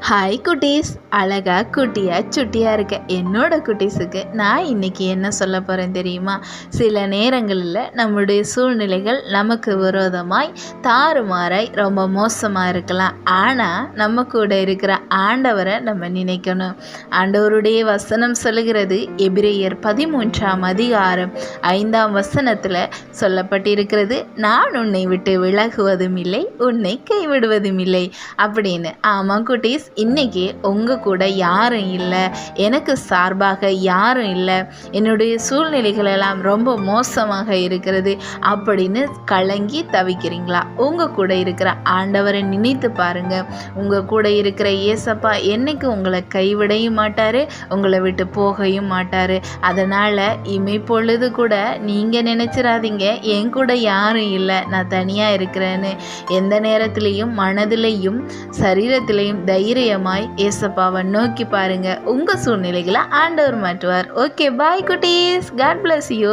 Hi குட்டீஸ். அழகா குட்டியா சுட்டியா இருக்க என்னோட குட்டீஸுக்கு நான் இன்னைக்கு என்ன சொல்ல போகிறேன் தெரியுமா? சில நேரங்களில் நம்முடைய சூழ்நிலைகள் நமக்கு விரோதமாய் தாறுமாறாய் ரொம்ப மோசமாக இருக்கலாம். ஆனால் நம்ம கூட இருக்கிற ஆண்டவரை நம்ம நினைக்கணும். ஆண்டவருடைய வசனம் சொல்லுகிறது எபிரேயர் பதிமூன்றாம் அதிகாரம் ஐந்தாம் வசனத்தில் சொல்லப்பட்டிருக்கிறது நான் உன்னை விட்டு விலகுவதும் இல்லை உன்னை கைவிடுவதும் இல்லை. அப்படின்னு. ஆமாம் குட்டீஸ். இன்னைக்கு உங்கள் கூட யாரும் இல்லை. எனக்கு சார்பாக யாரும் இல்லை. என்னுடைய சூழ்நிலைகள் எல்லாம் ரொம்ப மோசமாக இருக்கிறது. அப்படின்னு கலங்கி தவிக்கிறீங்களா? உங்கள் கூட இருக்கிற ஆண்டவரை நினைத்து பாருங்க. உங்கள் கூட இருக்கிற ஏசப்பா என்னைக்கு உங்களை கைவிடையும் மாட்டார் உங்களை விட்டு போகையும் மாட்டார். அதனால் இமைப்பொழுது கூட நீங்கள் நினச்சிடாதீங்க என் கூட யாரும் இல்லை. நான் தனியாக இருக்கிறேன்னு. எந்த நேரத்துலேயும் மனதிலையும் சரீரத்திலையும் தைரியமாய் ஏசப்பாவை நோக்கி பாருங்க. உங்கள் சூழ்நிலைகளை ஆண்டவர் மாற்றுவார். ஓகே பாய் குட்டீஸ். God bless you